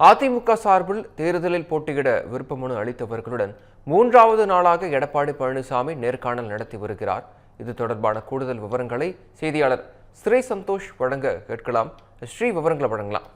அதிமுக சார்பில் தேர்தலில் போட்டியிட விருப்ப மனு அளித்தவர்களுடன் மூன்றாவது நாளாக எடப்பாடி பழனிசாமி நேர்காணல் நடத்தி வருகிறார். இது தொடர்பான கூடுதல் விவரங்களை செய்தியாளர் ஸ்ரீ சந்தோஷ் வழங்க கேட்கலாம். ஸ்ரீ விவரங்களை வழங்கலாம்.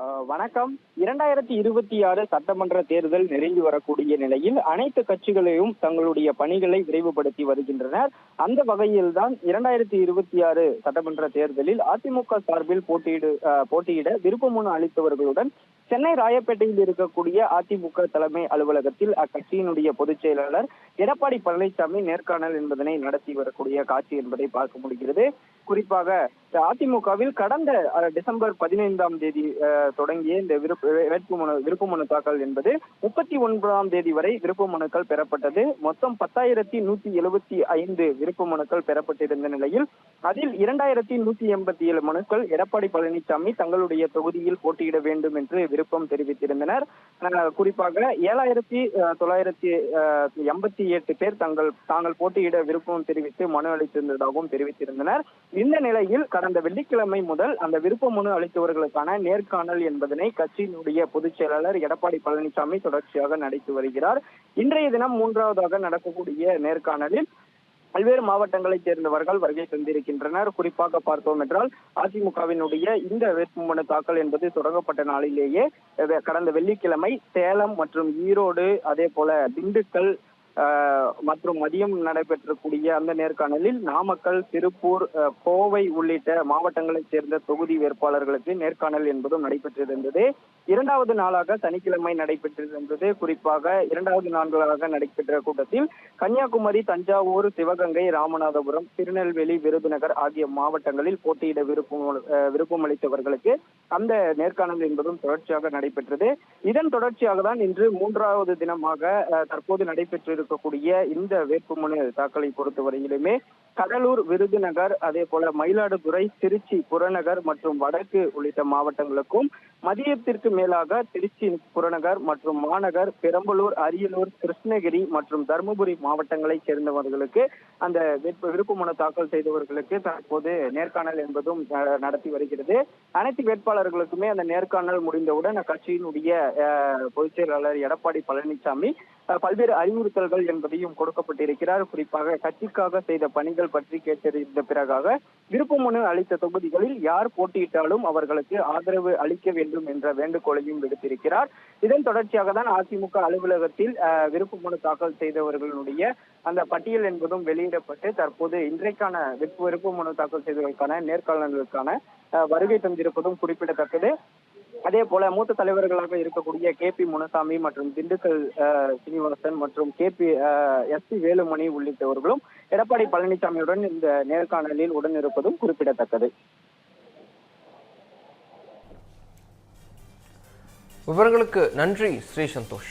வணக்கம். இரண்டாயிரத்தி இருபத்தி ஆறு சட்டமன்ற தேர்தல் நெருங்கி வரக்கூடிய நிலையில் அனைத்து கட்சிகளையும் தங்களுடைய பணிகளை விரைவுபடுத்தி வருகின்றனர். அந்த வகையில் தான் இரண்டாயிரத்தி இருபத்தி ஆறு சட்டமன்ற தேர்தலில் அதிமுக சார்பில் போட்டியிடு அஹ் போட்டியிட விருப்பமனு அளித்தவர்களுடன் சென்னை ராயப்பேட்டையில் இருக்கக்கூடிய அதிமுக தலைமை அலுவலகத்தில் அக்கட்சியினுடைய பொதுச் செயலாளர் எடப்பாடி பழனிசாமி நேர்காணல் என்பதனை நடத்தி வரக்கூடிய காட்சி என்பதை பார்க்க முடிகிறது. குறிப்பாக அதிமுகவில் கடந்த அஹ், டிசம்பர் பதினைந்தாம் தேதி தொடங்கிய இந்த விருப்ப வேட்புமனு விருப்பமனு தாக்கல் என்பது முப்பத்தி ஒன்பதாம் தேதி வரை விருப்ப மனுக்கள் பெறப்பட்டது. மொத்தம் பத்தாயிரத்தி நூத்தி எழுபத்தி ஐந்து விருப்ப மனுக்கள் பெறப்பட்டிருந்த நிலையில் அதில் இரண்டாயிரத்தி நூத்தி எண்பத்தி ஏழு மனுக்கள் எடப்பாடி பழனிசாமி தங்களுடைய தொகுதியில் போட்டியிட வேண்டும் என்று விருப்பம் தெரிவித்திருந்தனர். அஹ், குறிப்பாக ஏழாயிரத்தி அஹ், தொள்ளாயிரத்தி அஹ், எண்பத்தி எட்டு பேர் தங்கள் தாங்கள் போட்டியிட விருப்பம் தெரிவித்து மனு அளித்திருந்ததாகவும் தெரிவித்திருந்தனர். இந்த நிலையில் கடந்த வெள்ளிக்கிழமை முதல் அந்த விருப்ப மனு அளித்தவர்களுக்கான நேர்காணல் என்பதனை கட்சியினுடைய பொதுச் செயலாளர் எடப்பாடி பழனிசாமி தொடர்ச்சியாக நடத்தி வருகிறார். இன்றைய தினம் மூன்றாவதாக நடக்கக்கூடிய நேர்காணலில் பல்வேறு மாவட்டங்களைச் சேர்ந்தவர்கள் வருகை தந்திருக்கின்றனர். குறிப்பாக பார்த்தோம் என்றால் அதிமுகவினுடைய இந்த வேட்புமனு தாக்கல் என்பது தொடங்கப்பட்ட நாளிலேயே கடந்த வெள்ளிக்கிழமை சேலம் மற்றும் ஈரோடு அதே போல திண்டுக்கல் மற்றும் மதியம் நடைபெற்றக்கூடிய அந்த நேர்காணலில் நாமக்கல் திருப்பூர் அஹ், கோவை உள்ளிட்ட மாவட்டங்களைச் சேர்ந்த தொகுதி வேட்பாளர்களுக்கு நேர்காணல் என்பதும் நடைபெற்றிருந்தது. இரண்டாவது நாளாக சனிக்கிழமை நடைபெற்றிருந்தது. குறிப்பாக இரண்டாவது நாள்களாக நடைபெற்ற கூட்டத்தில் கன்னியாகுமரி தஞ்சாவூர் சிவகங்கை ராமநாதபுரம் திருநெல்வேலி விருதுநகர் ஆகிய மாவட்டங்களில் போட்டியிட விருப்பம் அஹ், விருப்பம் அளித்தவர்களுக்கு அந்த நேர்காணல் என்பதும் தொடர்ச்சியாக நடைபெற்றது. இதன் தொடர்ச்சியாக தான் இன்று மூன்றாவது தினமாக அஹ், தற்போது நடைபெற்றிருக்கக்கூடிய இந்த வேட்புமனு தாக்கலை பொறுத்தவரையிலுமே கடலூர் விருதுநகர் அதே போல மயிலாடுதுறை திருச்சி புறநகர் மற்றும் வடக்கு உள்ளிட்ட மாவட்டங்களுக்கும் மதியத்திற்கு மேலாக திருச்சி புறநகர் மற்றும் மாநகர் பெரம்பலூர் அரியலூர் கிருஷ்ணகிரி மற்றும் தருமபுரி மாவட்டங்களைச் சேர்ந்தவர்களுக்கு அந்த வேட்பு விருப்பமனு தாக்கல் செய்தவர்களுக்கு தற்போது நேர்காணல் என்பதும் நடத்தி வருகிறது. அனைத்து வேட்பாளர்களுக்குமே அந்த நேர்காணல் முடிந்தவுடன் அக்கட்சியினுடைய அஹ், பொதுச் செயலாளர் எடப்பாடி பழனிசாமி பல்வேறு அறிவுறுத்தல்கள் என்பதையும் கொடுக்கப்பட்டிருக்கிறார். குறிப்பாக கட்சிக்காக செய்த பணிகள் பற்றி கேட்டறிந்த பிறகாக விருப்பமனு அளித்த தொகுதிகளில் யார் போட்டியிட்டாலும் அவர்களுக்கு ஆதரவு அளிக்க வேண்டும் என்ற வேண்டுகோளையும் விடுத்திருக்கிறார். இதன் தொடர்ச்சியாக தான் அதிமுக அலுவலகத்தில் அஹ், விருப்பமனு தாக்கல் செய்தவர்களுடைய அந்த பட்டியல் என்பதும் வெளியிடப்பட்டு தற்போது இன்றைக்கான விருப்ப மனு தாக்கல் செய்தவர்களுக்கான நேர்காணலுக்கான வருகை தந்திருப்பதும் குறிப்பிடத்தக்கது. அதே போல மூத்த தலைவர்களாக இருக்கக்கூடிய கே பி முனுசாமி மற்றும் திண்டுக்கல் சீனிவாசன் மற்றும் K P S P Velumani உள்ளிட்டவர்களும் எடப்பாடி பழனிசாமியுடன் இந்த நேர்காணலில் உடன் இருப்பதும் குறிப்பிடத்தக்கது. விவரங்களுக்கு நன்றி ஸ்ரீ சந்தோஷ்.